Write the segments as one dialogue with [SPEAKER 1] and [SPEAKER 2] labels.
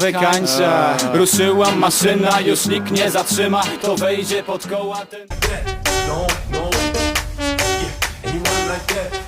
[SPEAKER 1] Wykańcza, ruszyła maszyna, już nikt nie zatrzyma. Kto wejdzie pod koła ten...
[SPEAKER 2] No, no, yeah. It like that,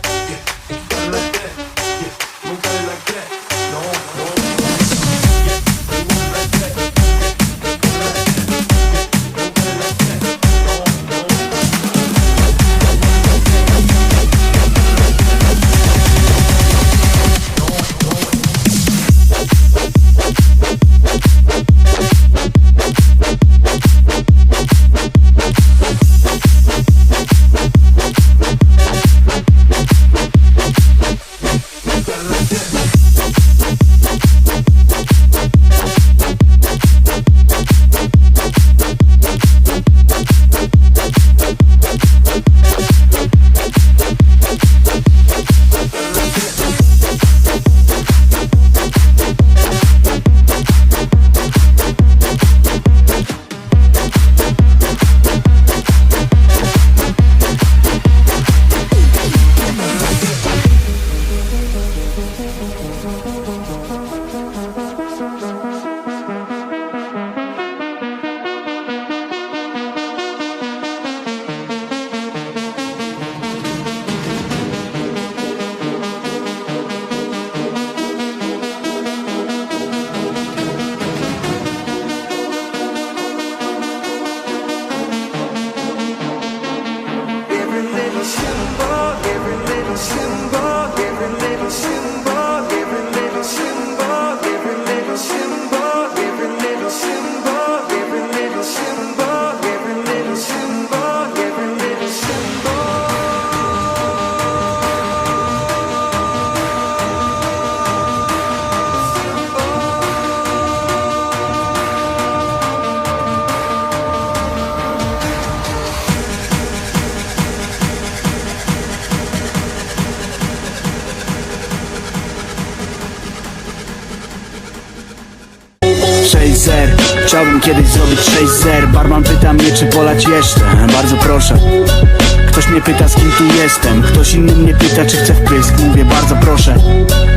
[SPEAKER 3] shimmer. Zer. Chciałbym kiedyś zrobić 6 zer. Barman pyta mnie czy polać jeszcze. Bardzo proszę. Ktoś mnie pyta z kim tu jestem. Ktoś inny mnie pyta czy chcę wprysk Mówię bardzo proszę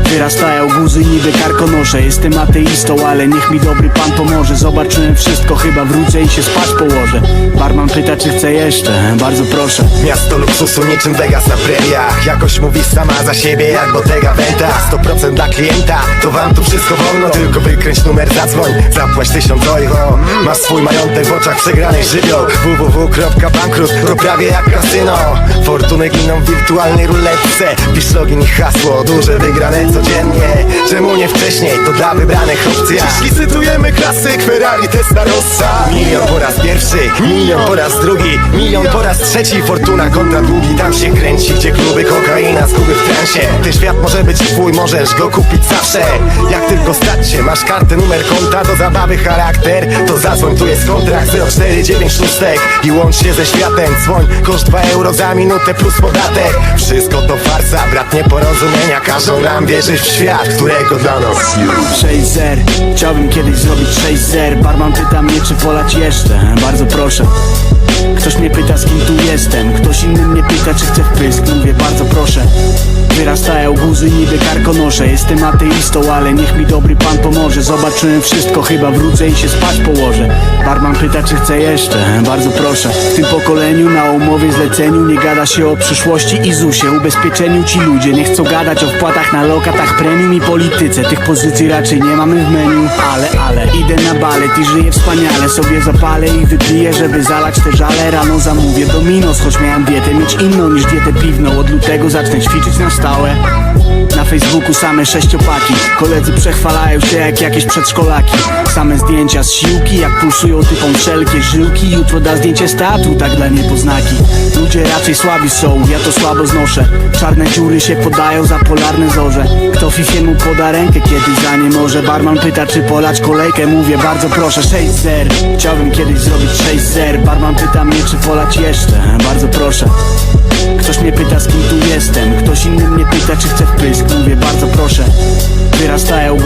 [SPEAKER 3] Wyrastają guzy niby karkonosze. Jestem ateistą, ale niech mi dobry pan pomoże. Zobaczyłem wszystko, chyba wrócę i się spać położę. Barman pyta czy chcę jeszcze? Bardzo proszę.
[SPEAKER 4] Miasto luksusu niczym Vegas na preriach Jakoś mówi sama za siebie jak Bottega Venta 100% dla klienta, to wam tu wszystko wolno. Tylko wykręć numer, zadzwoń, zapłać tysiąc euro Masz swój majątek w oczach przegranych żywioł. www.bankrut to prawie jak kasyno. Fortuny giną w wirtualnej ruletce. Pisz login i hasło, duże wygrane codziennie Czemu nie wcześniej, to dla wybranych opcja Dziś licytujemy klasyk Ferrari Testarossa Milion po raz pierwszy, milion po raz drugi Milion po raz trzeci, fortuna kontra długi Tam się kręci, gdzie kluby, kokaina, zguby w transie. Ten świat może być twój, możesz go kupić zawsze. Jak tylko stać się, masz kartę, numer konta Do zabawy charakter, to zadzwoń, tu jest kontrakt 0496 i łącz się ze światem Dzwoń, koszt 2 euro za minutę plus podatek. Wszystko to farsa, brat nieporozumienia Każą nam wierzyć w świat, którego dla nas
[SPEAKER 3] 6 zer Chciałbym kiedyś zrobić 6 zer. Barman pyta mnie czy polać jeszcze. Bardzo proszę. Ktoś mnie pyta z kim tu jestem. Ktoś inny mnie pyta czy chcę wprysk Mówię bardzo proszę Wyrastają guzy niby karkonosze. Jestem ateistą, ale niech mi dobry pan pomoże. Zobaczyłem wszystko, chyba wrócę i się spać położę. Barman pyta czy chcę jeszcze? Bardzo proszę. W tym pokoleniu na umowie zleceniu Nie gada się o przyszłości i ZUSie. Ubezpieczeniu ci ludzie nie chcą gadać o wpłatach na lokatach premium i polityce. Tych pozycji raczej nie mamy w menu. Ale, ale Idę na balet i żyję wspaniale Sobie zapalę i wypiję, żeby zalać te żale. Rano zamówię dominos, choć miałem dietę Mieć inną niż dietę piwną. Od lutego zacznę ćwiczyć na stałe na Facebooku same sześciopaki. Koledzy przechwalają się jak jakieś przedszkolaki. Same zdjęcia z siłki Jak pulsują typą wszelkie żyłki. Jutro da zdjęcie statu, tak dla niepoznaki. Ludzie raczej słabi są, ja to słabo znoszę. Czarne dziury się podają za polarne zorze. Kto fifiemu poda rękę, kiedy za nie może? Barman pyta czy polać kolejkę? Mówię bardzo proszę 6 zer. Chciałbym kiedyś zrobić 6 zer. Barman pyta mnie czy polać jeszcze? Bardzo proszę Ktoś mnie pyta z kim tu jestem. Ktoś inny mnie pyta czy chcę w pysk Mówię bardzo proszę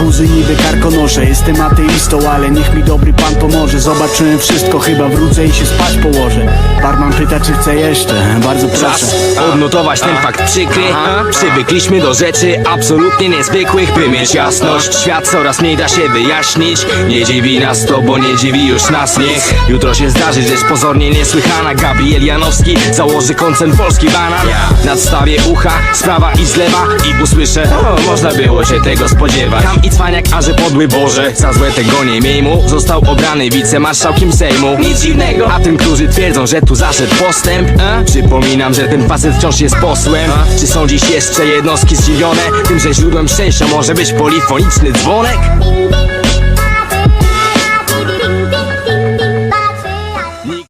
[SPEAKER 3] Guzy niby karkonosze. Jestem ateistą, ale niech mi dobry pan pomoże. Zobaczyłem wszystko, chyba wrócę i się spać położę. Barman pyta czy chcę jeszcze. Bardzo proszę.
[SPEAKER 5] Czas odnotować ten fakt. Przykry Przywykliśmy do rzeczy absolutnie niezwykłych. By mieć jasność, świat coraz mniej da się wyjaśnić. Nie dziwi nas to, bo nie dziwi już nas niech. Jutro się zdarzy rzecz pozornie niesłychana. Gabriel Janowski założy koncern Polski Banan. Nadstawię ucha, sprawa i zlewa. I usłyszę, o, można było się tego spodziewać. Tam i cwaniak, a że podły Boże. Za złe tego nie miej mu. Został obrany wicemarszałkiem Sejmu. Nic dziwnego. A tym, którzy twierdzą, że tu zaszedł postęp a? Przypominam, że ten facet wciąż jest posłem. Czy sądzisz jeszcze jednostki zdziwione? Tym, że źródłem szczęścia może być polifoniczny dzwonek?